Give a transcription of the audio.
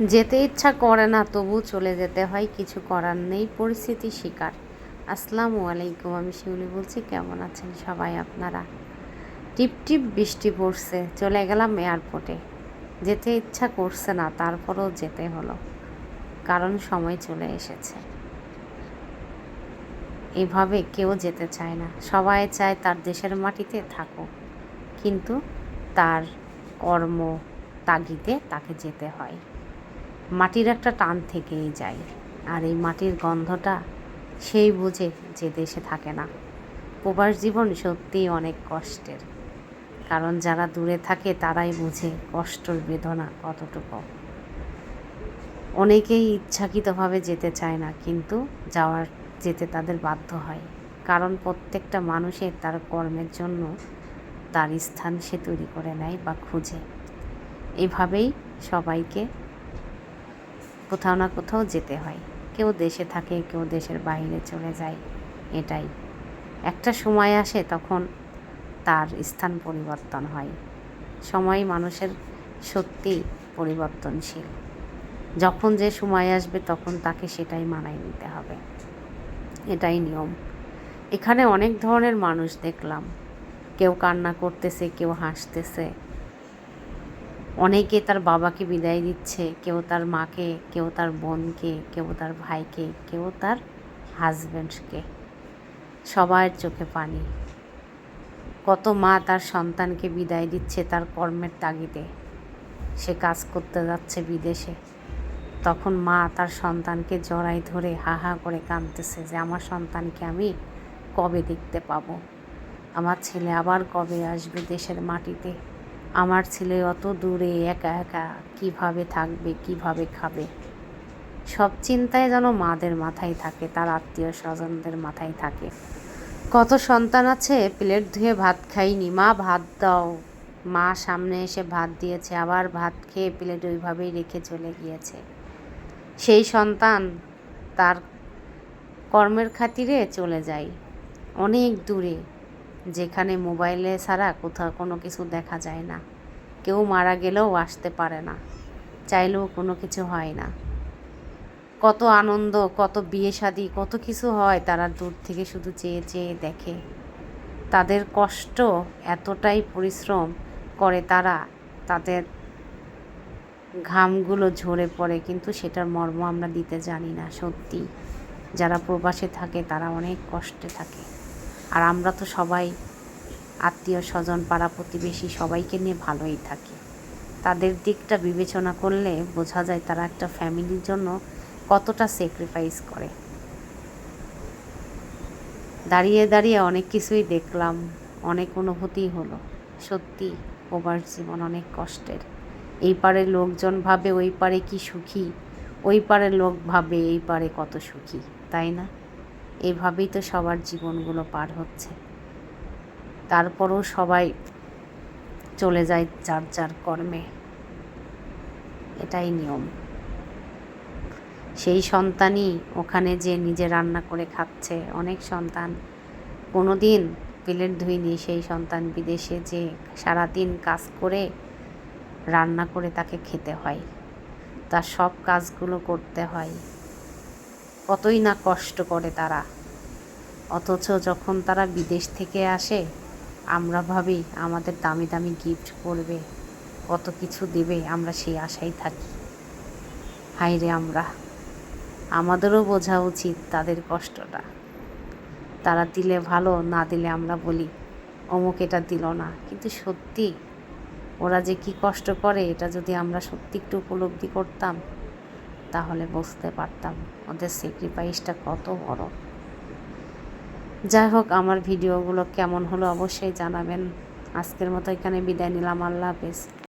যেতে ইচ্ছা করে না, তবু চলে যেতে হয়, কিছু করার নেই, পরিস্থিতি শিকার। আসসালামু আলাইকুম, আমি শিউলি বলছি, কেমন আছেন সবাই আপনারা? টিপ টিপ বৃষ্টি পড়ছে, চলে গেলাম এয়ারপোর্টে। যেতে ইচ্ছা করছে না, তারপরেও যেতে হলো, কারণ সময় চলে এসেছে। এভাবে কেউ যেতে চায় না, সবাই চায় তার দেশের মাটিতে থাকুক, কিন্তু তার কর্ম তাগিদে তাকে যেতে হয়। মাটির একটা টান থেকেই যায়। আর এই মাটির গন্ধটা সেই বুঝে যে দেশে থাকে না। প্রবাস জীবন সত্যিই অনেক কষ্টের। কারণ যারা দূরে থাকে তারাই বুঝে কষ্টর বেদনা কতটুকু। অনেকেই ইচ্ছাকৃতভাবে যেতে চায় না, কিন্তু যাওয়ার যেতে তাদের বাধ্য হয়। কারণ প্রত্যেকটা মানুষের তার কর্মের জন্য তার স্থান সে তৈরি করে নেয় বা খুঁজে। এভাবেই সবাইকে কোথাও না কোথাও যেতে হয়। কেউ দেশে থাকে, কেউ দেশের বাইরে চলে যায়, এটাই। একটা সময় আসে তখন তার স্থান পরিবর্তন হয়। সময় মানুষের সত্যি পরিবর্তনশীল। যখন যে সময় আসবে তখন তাকে সেটাই মানায় নিতে হবে। এটাই নিয়ম। এখানে অনেক ধরনের মানুষ দেখলাম। কেউ কান্না করতেছে, কেউ হাসতেছে অনেকে তার বাবাকে বিদায় দিচ্ছে, কেউ তার মাকে, কেউ তার বোনকে, কেউ তার ভাইকে, কেউ তার হাজব্যান্ডকে সবার চোখে পানি। কত মা তার সন্তানকে বিদায় দিচ্ছে তার কর্মের তাগিদে। সে কাজ করতে যাচ্ছে বিদেশে। তখন মা তার সন্তানকে জড়াই ধরে হা হা করে কাঁদতেছে যে, আমার সন্তানকে আমি কবে দেখতে পাবো? আমার ছেলে আবার কবে আসবে দেশের মাটিতে? আমার ছেলে অত দূরে একা একা কীভাবে থাকবে, কীভাবে খাবে? সব চিন্তায় যেন মাদের মাথায় থাকে, তার আত্মীয় স্বজনদের মাথায় থাকে। কত সন্তান আছে, প্লেট ধুয়ে ভাত খাইনি। মা, ভাত দাও। মা সামনে এসে ভাত দিয়েছে, আবার ভাত খেয়ে প্লেট ওইভাবেই রেখে চলে গিয়েছে। সেই সন্তান তার কর্মের খাতিরে চলে যায়, অনেক দূরে। যেখানে মোবাইলে ছাড়া কোথাও কোনো কিছু দেখা যায় না। কেউ মারা গেলেও আসতে পারে না। চাইলেও কোনো কিছু হয় না। কত আনন্দ, কত বিয়ে শাদি কত কিছু হয় তারা দূর থেকে শুধু চেয়ে চেয়ে দেখে। তাদের কষ্ট এতটাই পরিশ্রম করে তারা, তাদের ঘামগুলো ঝরে পড়ে, কিন্তু সেটার মর্ম আমরা দিতে জানি না, সত্যি। যারা প্রবাসে থাকে তারা অনেক কষ্টে থাকে। আর আমরা তো সবাই আত্মীয় স্বজন, পাড়া প্রতিবেশী সবাইকে নিয়ে ভালোই থাকি। তাদের দিকটা বিবেচনা করলে বোঝা যায় তারা একটা ফ্যামিলির জন্য কতটা স্যাক্রিফাইস করে। দাঁড়িয়ে দাঁড়িয়ে অনেক কিছুই দেখলাম, অনেক অনুভূতি হলো। সত্যি প্রবাস জীবন অনেক কষ্টের। এই পারে লোকজন ভাবে, ওই পারে কি সুখী? ওই পারে লোক ভাবে, এই পারে কত সুখী, তাই না? এইভাবেই তো সবার জীবনগুলো পার হচ্ছে। তারপরও সবাই চলে যায় যার যার কর্মে। এটাই নিয়ম। সেই সন্তানই ওখানে যে নিজে রান্না করে খাচ্ছে, অনেক সন্তান। কোনো দিন প্লেট ধুইনি সেই সন্তান বিদেশে যে সারাদিন কাজ করে রান্না করে তাকে খেতে হয়। তার সব কাজগুলো করতে হয়। কতই না কষ্ট করে তারা। অথচ যখন তারা বিদেশ থেকে আসে, আমরা ভাবি আমাদের দামি দামি গিফট করবে, কত কিছু দেবে, আমরা সেই আশায় থাকি। হাইরে আমরা, আমাদেরও বোঝা উচিত তাদের কষ্টটা। তারা দিলে ভালো, না দিলে আমরা বলি, অমুক এটা দিল না। কিন্তু সত্যি, ওরা যে কি কষ্ট করে, এটা যদি আমরা সত্যি একটু উপলব্ধি করতাম তাহলে বুঝতে পারতাম ওদের স্যাক্রিফাইসটা কত বড়। যাই হোক আমার ভিডিওগুলো কেমন হলো অবশ্যই জানাবেন। আজকের মতো এখানে বিদায় নিলাম। আল্লাহ হাফেজ।